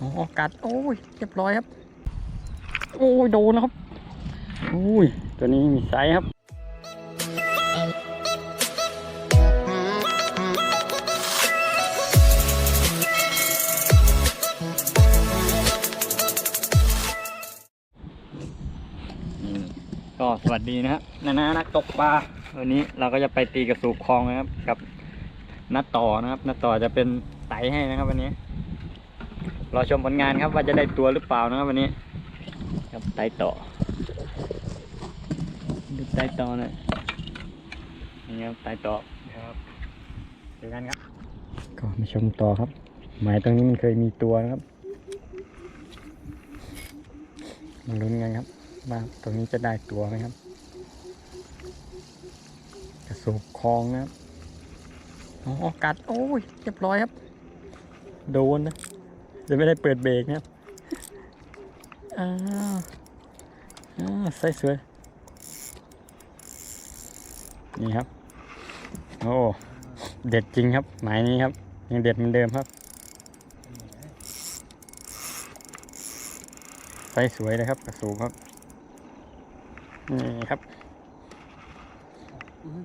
อ๋อกัดโอ้ยเรียบร้อยครับ โอ้ยโดนนะครับโอ้ยตัวนี้มีไซส์ครับก็สวัสดีนะครับนานานักตกปลาวันนี้เราก็จะไปตีกระสูบคลองนะครับ กับนัดต่อนะครับนัดต่อจะเป็นไตให้นะครับวันนี้ รอชมผลงานครับว่าจะได้ตัวหรือเปล่านะครับวันนี้ ครับไตต่อดูไตต่อหน่อยนี่ครับไตต่อครับเจอกันครับ ก็มาชมต่อครับ หมายตรงนี้มันเคยมีตัวนะครับมาลุ้นกันครับว่าตรงนี้จะได้ตัวไหมครับกระสูบคลองนะครับอ๋อกัดโอ้ยเรียบร้อยครับ โดนนะ จะไม่ได้เปิดเบรกนะครับอ้าวอ้าวใส่สวย นี่ครับ โอ้ เด็ดจริงครับ หมายนี้ครับ ยังเด็ดเหมือนเดิมครับใส่สวยเลยครับกระสูบครับ นี่ครับอุ้ย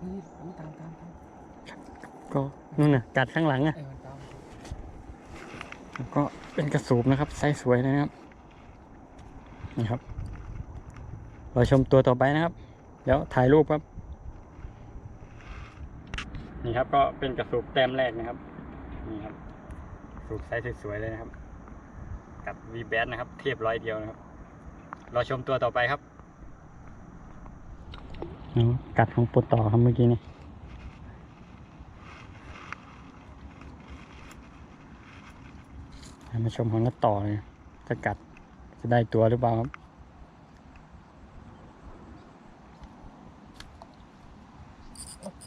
อุ้ยอุ้ยตามตามตามก็นู่นน่ะกัดข้างหลังอะ ไอ้มันตาม แล้ว ก็เป็นกระสูบนะครับไซส์สวยนะครับนี่ครับเราชมตัวต่อไปนะครับเดี๋ยวถ่ายรูปครับ นี่ครับก็เป็นกระสูบแต้มแรกนะครับนี่ครับสูบไซส์สวยๆเลยนะครับ กับ V b a t นะครับ เทียบร้อยเดียวนะครับ เราชมตัวต่อไปครับกัดของปวดต่อครับเมื่อกี้นี่ มาชมของนัดต่อเลยจะกัดจะได้ตัวหรือเปล่าครับ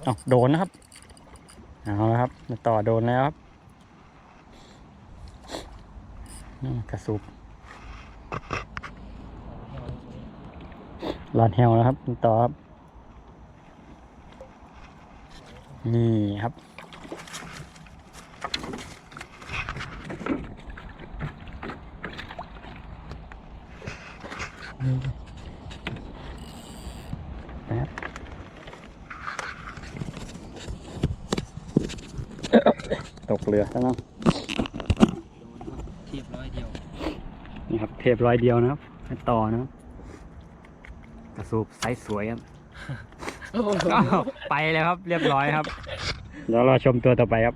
เอาโดนนะครับ เอาแล้วครับนัดต่อโดนแล้วครับกระสุบลานแฮวนะครับ ต่อครับ นี่ครับ แป๊บตกเรือแล้วเนาะเทียบร้อยเดียว นี่ครับ เทปร้อยเดียวนะครับให้ต่อนะครับกระสูบไซส์สวยครับอ้าวไปแล้วครับ เรียบร้อยครับ เดี๋ยวเราชมตัวต่อไปครับ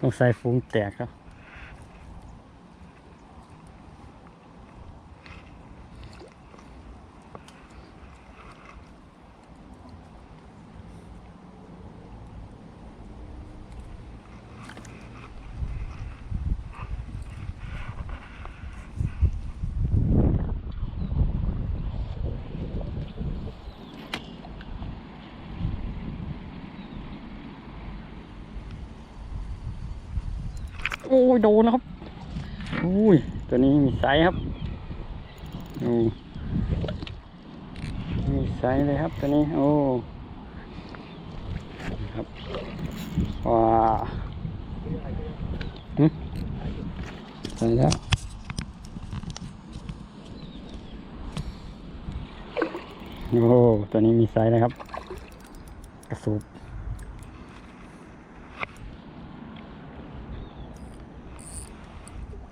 ต้องใส่ฟุ้งแตกครับ โอ้ยโดนนะครับโอ้ยตัวนี้มีไซส์ครับโอ้มีไซส์เลยครับตัวนี้โอ้ครับว้าหึใส่แล้วโอ้ตัวนี้มีไซส์นะครับ กระสุบ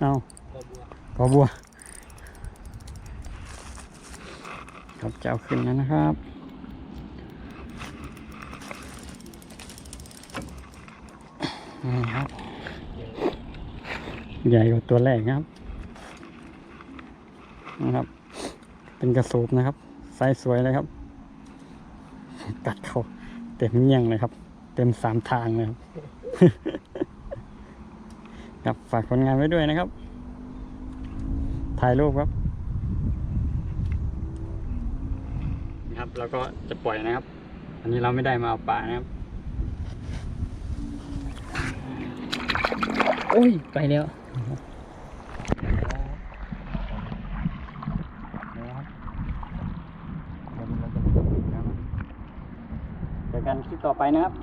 เอากอบัวครับจะเอาขึ้นแล้วนะครับนี่ครับ ใหญ่กว่าตัวแรกนะครับนะครับ เป็นกระสูบนะครับไซส์สวยเลยครับกัดเขาเต็มเงี้ยงเลยครับ เต็มสามทางเลยครับ ครับฝากผลงานไว้ด้วยนะครับ ถ่ายรูปครับครับแล้วก็จะปล่อยนะครับ อันนี้เราไม่ได้มาเอาปลานะครับ โอ้ย ไปแล้วเจอกันคลิปต่อไปนะครับ